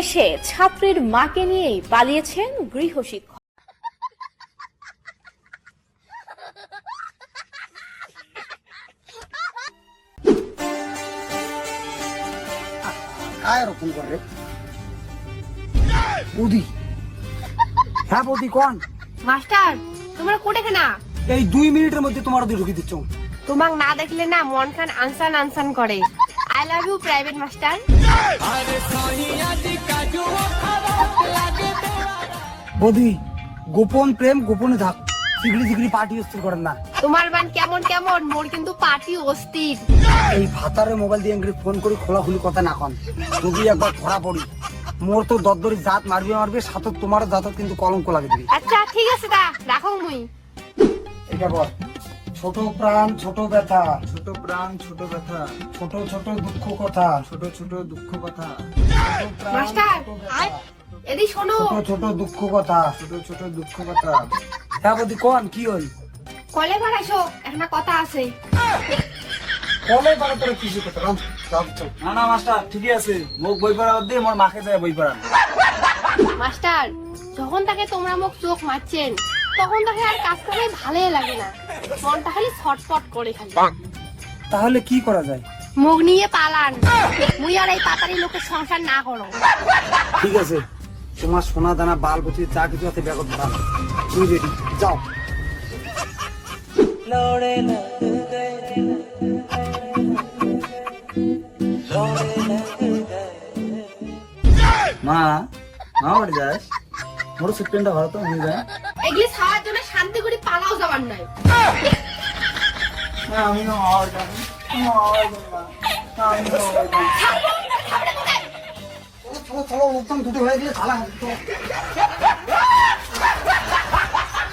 এসে ছাত্রের মাকে নিয়েই পালিয়েছেন গৃহশিক্ষক। বৌদি হ্যাঁ বৌদি কোন? মাস্টার তোমরা কোটে না এই দুই মিনিটের মধ্যে তোমার ওদের ঢুকে দিচ্ছ। তোমাক না দেখলে না মন খান আনসান আনসান করে। I love you private master বৌদি গোপন প্রেম গোপনে থাক। সিগড়ি সিগড়ি পার্টি অস্থির করেন না। তোমার বান কেমন কেমন? মোর কিন্তু পার্টি অস্থির এই ভাতারে মোবাইল দিয়ে এঙ্গি ফোন করে খোলাখুলি কথা না কন। যদি একবার ধরা পড়ি। মোর তো দরদরি জাত মারবে মারবে সাথে তোমার জাতক কিন্তু কলঙ্ক লাগে দিবি আচ্ছা ঠিক আছে দা রাখো মুই। এটা বল ছোট প্রাণ ছোট ব্যথা। ছোট প্রাণ ছোট ব্যথা। ছোট ছোট দুঃখ কথা। ছোট ছোট দুঃখ কথা। ছোট মাস্টার ছোট এদি শোনো। ছোট ছোট দুঃখ কথা। ছোট ছোট দুঃখ কথা। হ্যাঁ বৌদি কোন? কি হই কলে বাড়াইছো একটা কথা আছে। কলে তোরা কিছু কথা না না মাস্টার ঠিকই আছে। মোক বই পড়া দিয়ে মোর মাকে যায় বই পড়ান মাস্টার যখন তাকে তোমরা মুখ চোখ মারছেন তখন তাকে আর কাজ করে ভালোই লাগে না। মনটা খালি ছটফট করে খালি। তাহলে কি করা যায়? মুখ নিয়ে পালান। মুই আর এই পাতারি লোকের সংসার না করো। ঠিক আছে তোমার সোনা দানা বাল বুঝি যা কিছু আছে ব্যাগত ধরা তুই রেডি যাও। মা মা বাড়ি যাস? মোর সুপ্রেনটা ভালো তো হয়ে যায় এগুলি খাওয়ার জন্য শান্তি করে পালাও যাবার নয়। না আমি না মা বাড়ি যাবো মা বাড়ি যাবো না। না, আমি না মা বাড়ি যাবো। চলো চলো লোকজন দুটো হয়ে গেলে ঝালা হবে তো।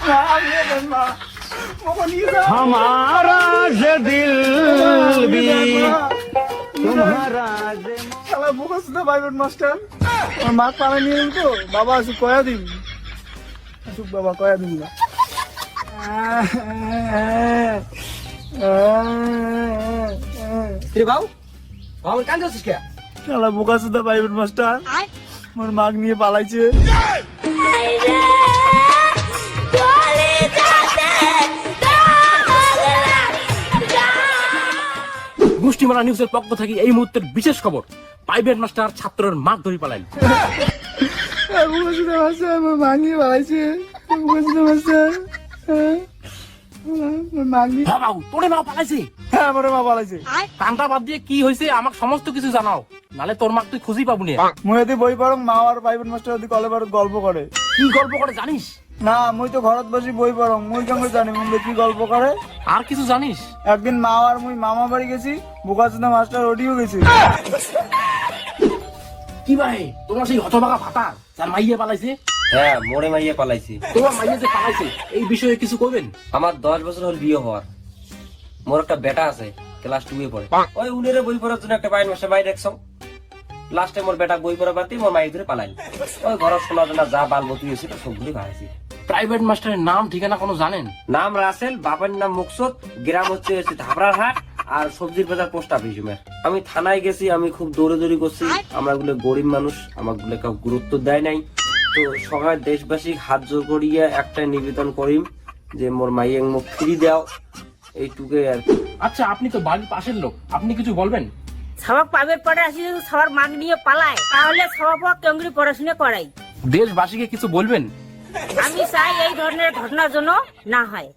মা, আমি যাবো না। বাবা নিয়ে যাও। हमारा जे दिल भी तुम्हारा जे শালা বোকা সুদা প্রাইভেট মাস্টার আমার মা পালা নিয়ে এলো তো বাবা আসুক কয়া দিন আসুক বাবা কয়া দিন না রে বাবু? বাবু কান যাচ্ছিস কে? শালা বোকা সুদা প্রাইভেট মাস্টার আমার মাগ নিয়ে পালাইছে। গোষ্ঠীমালা নিউজের পক্ষ থেকে এই মুহূর্তের বিশেষ খবর। প্রাইভেট মাস্টার ছাত্রের মাক ধরে পালাইল। বোকা সুদা আমার মা নিয়ে পালাইছে। মাস্টার হ্যাঁ তোরে মা পালাইছে। হ্যাঁ আমার মা পালাইছে। কান্তা বাদ দিয়ে কি হয়েছে আমাক সমস্ত কিছু জানাও। নালে তোর মাক তুই খুঁজেই পাবো না। যদি বই পড়ং মা আর প্রাইভেট মাস্টার যদি কলে গল্প করে কি গল্প করে জানিস? না মুই তো ঘরত বসি বই পড়ং মুই কেমন জানি মুই কি গল্প করে আর কিছু জানিস? একদিন মা আর মুই মামা বাড়ি গেছি বোকা সুদা মাস্টার ওডিও গেছি কি ভাই তোমার সেই হতভাগা যার মাইয়ে পালাইছে? হ্যাঁ মোড়ে মাইয়ে পালাইছি। তোমার মাইয়ে যে পালাইছে এই বিষয়ে কিছু করবেন আমার দশ বছর হল বিয়ে হওয়ার। মোর একটা বেটা আছে ক্লাস টু এ পড়ে। ওই উনের বই পড়ার জন্য একটা বাইন মাসে বাইরে রাখছ লাস্টে মোর বেটা বই পড়া বাতি মোর মাই ধরে পালাই ওই ঘরের শোনা জানা যা বাল বতি হয়েছিল সবগুলি ভাইছি প্রাইভেট মাস্টারের নাম ঠিকানা কোনো জানেন? নাম রাসেল বাবার নাম মুকসদ গ্রাম হচ্ছে ধাবড়ার হাট। আর সবজির বাজার পোস্ট অফিস। আমি থানায় গেছি আমি খুব দৌড়াদৌড়ি করছি। আমরা গুলো গরিব মানুষ আমাগুলো কেউ গুরুত্ব দেয় নাই। তো সবাই দেশবাসী হাত জোর করিয়া একটা নিবেদন করিম যে মোর মাইয়ের মুখ ফিরি দাও। এইটুকুই আর কি। আচ্ছা আপনি তো বাড়ির পাশের লোক। আপনি কিছু বলবেন? সবার প্রাইভেট পড়ে আসি যদি সবার মাগ নিয়ে পালায়। তাহলে সবার পর কেন্দ্রীয় পড়াশোনা করাই দেশবাসীকে কিছু বলবেন? আমি চাই এই ধরনের ঘটনার জন্য না হয়।